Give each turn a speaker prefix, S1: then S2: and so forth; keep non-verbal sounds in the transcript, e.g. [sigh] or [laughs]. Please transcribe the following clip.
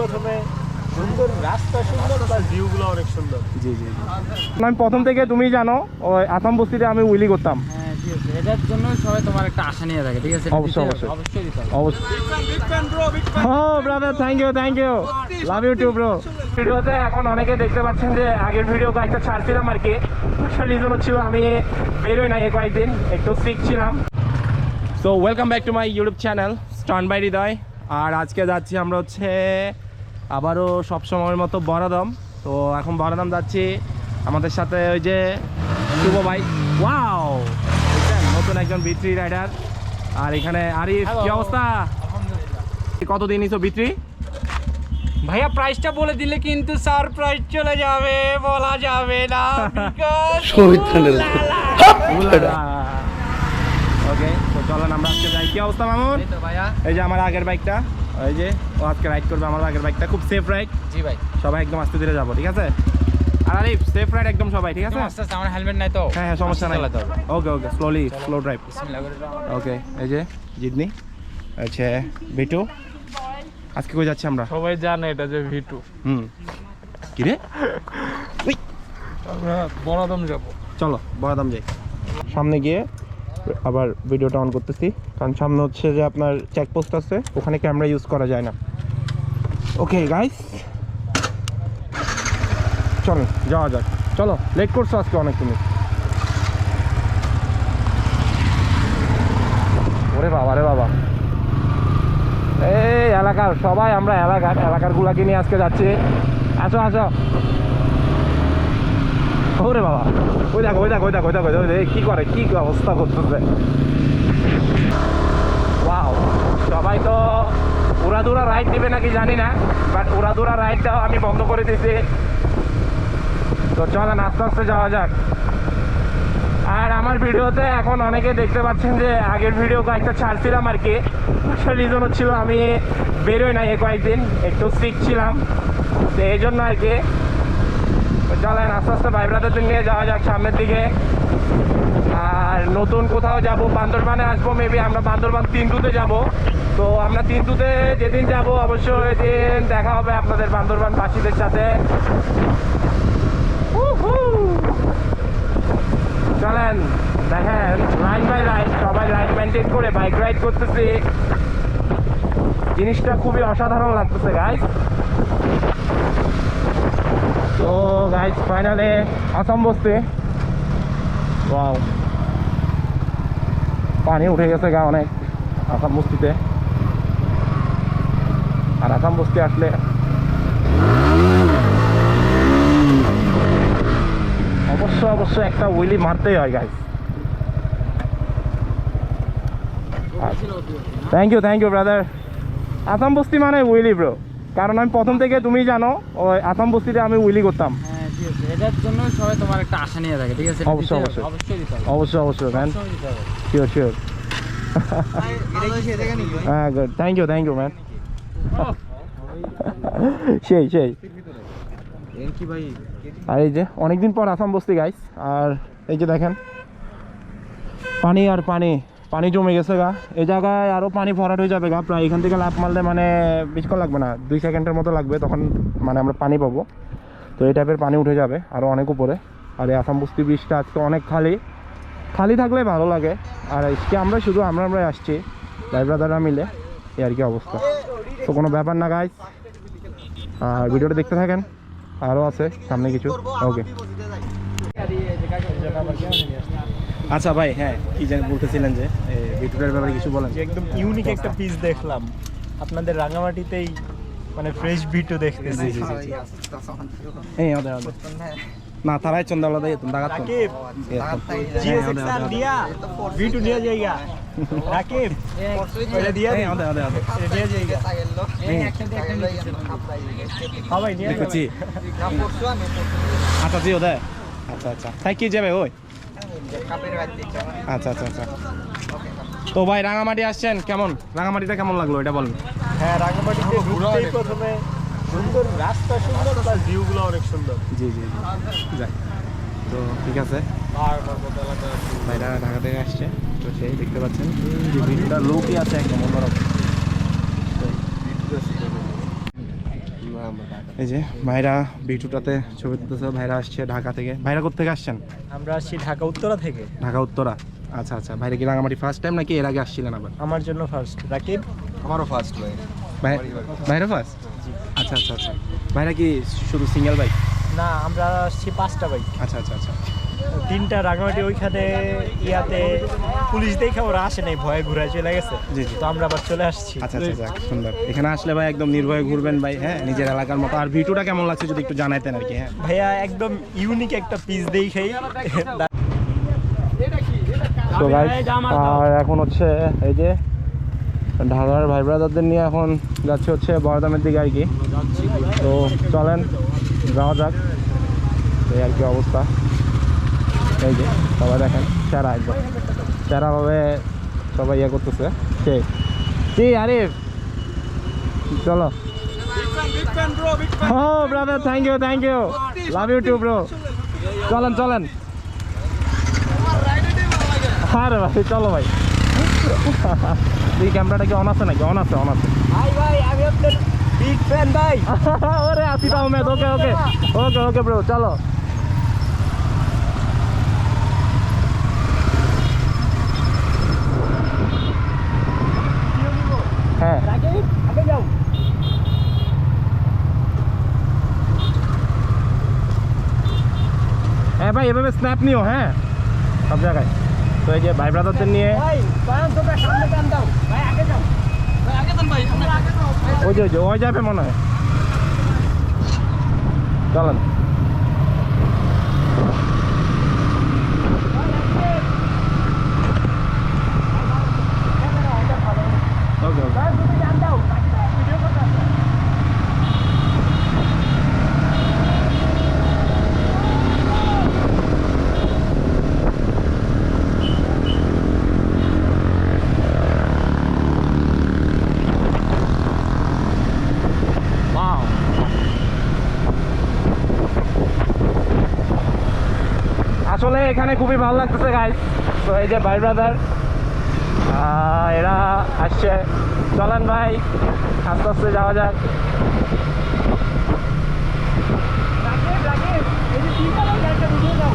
S1: প্রথমে সুন্দর রাস্তা সুন্দর প্লাস ভিউগুলো অনেক সুন্দর।
S2: জি জি জি। আমি প্রথম থেকে তুমি জানো ওই আসাম বস্তিতে আমি উইলি করতাম।
S3: হ্যাঁ ঠিক আছে এটার জন্য সবাই তোমার একটা আশা নিয়ে থাকে ঠিক আছে?
S2: অবশ্যই,
S3: দিতে
S2: অবশ্যই।
S3: অবশ্যই
S2: অবশ্যই। Brother thank you thank you love you too bro ভিডিওতে এখন অনেকে দেখতে পাচ্ছেন যে আগের ভিডিও কয়েকটা ছাড়ছিলাম আর কি। রিজন হচ্ছিল আমি বেরোই না এই কয়েকদিন একটু সিক ছিলাম। So welcome back to my YouTube channel stan by Hridoy আর আজকে যাচ্ছি আমরা হচ্ছে আবারও সব সময়ের মতো বরাদম। তো এখন বরাদম যাচ্ছি আমাদের সাথে ওই যে শুভ ভাই। ওয়াও দেখছেন? নতুন একজন বিত্রি রাইডার আর এখানে আরিফ কি. অবস্থা? কতদিন ইসো বিত্রি
S3: ভাইয়া প্রাইসটা বলে দিলে কিন্তু স্যার সারপ্রাইজ চলে যাবে বলা যাবে না
S2: ওকে তো চলেন আমরা আজকে যাই। কি অবস্থা মামুন?
S3: ভাইয়া।
S2: এই যে আমার আগের বাইকটা ওই যে ও আজকে রাইড করবে আমার আগের বাইকটা খুব সেফ রাইড
S3: জি ভাই।
S2: সবাই একদম আস্তে ধীরে যাব ঠিক আছে? আর আরিফ সেফ রাইড একদম সবাই ঠিক আছে?
S3: আস্তে আস্তে আমার হেলমেট নাই তো।
S2: হ্যাঁ হ্যাঁ সমস্যা নাই। Okay okay slowly slow drive. Okay এই যে জিদনি আচ্ছা বিটু আজকে কই যাচ্ছি আমরা?
S1: সবাই জানে এটা যে ভিটু।
S2: হুম। কি রে?
S1: আমরা বড়দম যাব।
S2: চলো বড়াদাম যাই। সামনে গিয়ে আবার ভিডিওটা অন করতেছি। কারণ সামনে হচ্ছে যে আপনার চেকপোস্ট আছে, ওখানে ক্যামেরা ইউজ করা যায় না। ওকে গাইস চলো, যাওয়া যাক। চলো লেট করছ আজকে অনেক তুমি ওরে বাবা, রে বাবা। এই এলাকার, সবাই আমরা এলাকার এলাকার গুলাকে নিয়ে আজকে যাচ্ছি। আসো আসো। ওরে বাবা। ওই দেখো ওই দেখো ওই দেখো ওই দেখো কি করে, কি অবস্থা করতেছে? সবাই তো উড়াদুরা রাইড দিবে নাকি জানি না বাট উড়াদুরা রাইডটাও আমি বন্ধ করে দিয়েছি। তো চলেন আস্তে আস্তে যাওয়া যাক। আর আমার ভিডিওতে এখন অনেকে দেখতে পাচ্ছেন যে আগের ভিডিও কয়েকটা ছাড়ছিলাম আর কি। রিজন হচ্ছিল আমি বেরোই না এই কয়েকদিন, একটু সিক ছিলাম। তো এই জন্য আর কি চলেন, আস্তে আস্তে ভাই ব্রাদারদের নিয়ে যাওয়া যাক সামনের দিকে। আর নতুন কোথাও যাব, বান্দরবানে আসব মেবি আমরা বান্দরবান তিনটুতে যাব। তো আমরা তিনটুতে যেদিন যাব, অবশ্যই ওই দিন দেখা হবে আপনাদের বান্দরবান বাসীদের সাথে। চলেন, দেখেন লাইন বাই লাইন সবাই লাইন মেনটেন করে বাইক রাইড করতেছি। জিনিসটা খুবই অসাধারণ লাগতেছে গাইস তো গাইস ফাইনালে আসাম বসতে পানি উঠে গেছে গা অনেক, আসাম বস্তিতে। আর আসাম বস্তি আসলে অবশ্য অবশ্য একটা উইলি মারতেই হয় guys thank you thank you brother Assam বস্তি মানে উইলি ব্রো কারণ আমি প্রথম থেকে তুমি জানো ওই আসাম বস্তিতে আমি উইলি করতাম।
S3: হ্যাঁ এটার জন্য সবাই তোমার একটা আশা নিয়ে থাকে ঠিক আছে?
S2: অবশ্যই, অবশ্যই।
S3: অবশ্যই
S2: অবশ্যই ম্যান শিওর শিওর হ্যাঁ good thank you thank you man সেই সেই। আর এই যে অনেকদিন পর আসাম বস্তি গাইস আর এই যে দেখেন পানি আর পানি। পানি জমে গেছে গা। এই জায়গায় আরও পানি ভরাট হয়ে যাবে গা, প্রায় এখান থেকে লাভ মারলে মানে বেশিক্ষণ লাগবে না, দুই সেকেন্ডের মতো লাগবে তখন মানে আমরা পানি পাবো। তো এই টাইপের পানি উঠে যাবে আরও অনেক উপরে। আর এই আসাম বস্তি ব্রিজটা আজকে অনেক খালি। খালি থাকলে ভালো লাগে। আর আজকে আমরা শুধু আমরা আমরা আসছি ভাই ব্রাদাররা মিলে। এই আর কি অবস্থা। তো কোনো ব্যাপার না গাইস আর ভিডিওটা দেখতে থাকেন। আরও আছে সামনে কিছু। ওকে আচ্ছা ভাই হ্যাঁ কি জানি বলতেছিলেন যে ভিডিওটার ব্যাপারে কিছু বলেন।
S1: একদম ইউনিক একটা পিস দেখলাম। আপনাদের রাঙামাটিতেই মানে ফ্রেশ ভিটু দেখতেছি।
S2: হ্যাঁ ওদের ওদের না তারাই চন্দা আলাদা যেতাম দাগাত
S1: রাকিব জিএসএক্সআর দিয়া ভিটু নিয়ে যাইগা। রাকিব দিয়া
S2: হ্যাঁ
S1: এটা নিয়ে যাইগা।
S3: একসাথে একটা।
S1: হ্যাঁ ভাই নিয়ে
S2: আচ্ছা জি ওদের আচ্ছা আচ্ছা। তাই কি যাবে ওই? আচ্ছা আচ্ছা আচ্ছা। তো ভাই রাঙামাটি আসছেন কেমন? রাঙামাটিটা কেমন লাগল? এটা বলুন।
S1: হ্যাঁ রাঙামাটিতে ঢুকতেই প্রথমে সুন্দর রাস্তা সুন্দর প্লাস ভিউগুলো অনেক সুন্দর।
S2: জি জি জি। যাই তো ঠিক আছে। ভাইরা ঢাকা থেকে আসছে তো সেই দেখতে পাচ্ছেন। যে ভিড়টা লোকই আছে একদম অন্যরকম এই যে ভাইরা বিটুটাতে ছবি তুলতেছে ভাইরা আসছে ঢাকা থেকে। ভাইরা কোথেকে আসছেন?
S1: আমরা আসছি ঢাকা উত্তরা থেকে।
S2: ঢাকা উত্তরা। আচ্ছা আচ্ছা ভাইরা কি রাঙামাটি ফার্স্ট টাইম নাকি এর আগে আসছিলেন আবার?
S1: আমার জন্য ফার্স্ট রাকিব?
S4: আমারও ফার্স্ট ভাই।
S2: ভাই ভাইরা ফার্স্ট আচ্ছা আচ্ছা আচ্ছা। ভাইরা কি শুধু সিঙ্গেল বাইক
S1: না আমরা আসছি পাঁচটা বাইক
S2: আচ্ছা আচ্ছা আচ্ছা।
S1: তিনটা রাঙামাটি ওইখানে ইয়াতে পুলিশ দেখে ওরা আসে নাই ভয়ে ঘুরায় চলে গেছে।
S2: জি, জি।
S1: তো আমরা আবার চলে আসছি।
S2: আচ্ছা আচ্ছা যাক, সুন্দর। এখানে আসলে ভাই একদম নির্ভয়ে ঘুরবেন ভাই হ্যাঁ নিজের এলাকার মতো। আর ভিটুটা কেমন লাগছে যদি একটু জানাইতেন আর কি হ্যাঁ?
S1: ভাইয়া একদম ইউনিক একটা পিস দেখেই
S2: তো গাইস আর এখন হচ্ছে এই যে ঢাকার ভাই ব্রাদারদের নিয়ে এখন যাচ্ছে হচ্ছে বড়দামের দিকে আর কি। তো চলেন যাওয়া যাক। এই আর কি অবস্থা। এই যে সবাই দেখেন সেরা একদম। সেরাভাবে সবাই ইয়ে করতেছে। কে? কি আরিফ। চলো। ও brother thank you thank you love you too bro চলেন চলেন। আরে ভাই চলো ভাই। এই ক্যামেরাটা কি অন আছে নাকি? অন আছে অন আছে।
S1: ভাই ভাই আমি আপনার বিগ ফ্যান ভাই। [laughs]
S2: ওরে ওকে ওকে ওকে ওকে ব্রো চলো হ্যাঁ
S1: রাকিব আগে যাও
S2: হ্যাঁ ভাই এভাবে স্ন্যাপ নিও হ্যাঁ? সব জায়গায়। তো এই যে ভাই ব্রাদারদের নিয়ে ওই যে ওই যাবে মনে হয়। চলেন ওকে ওকে
S1: তুমি জান দাও ভিডিও করতে
S2: Wow. আসলে এখানে খুবই ভালো লাগতেছে গাইজ তো এই যে ভাই ব্রাদার এরা আসছে। চলেন ভাই, আস্তে আস্তে যাওয়া যাক।
S1: এই যে একটা ভিডিও দাও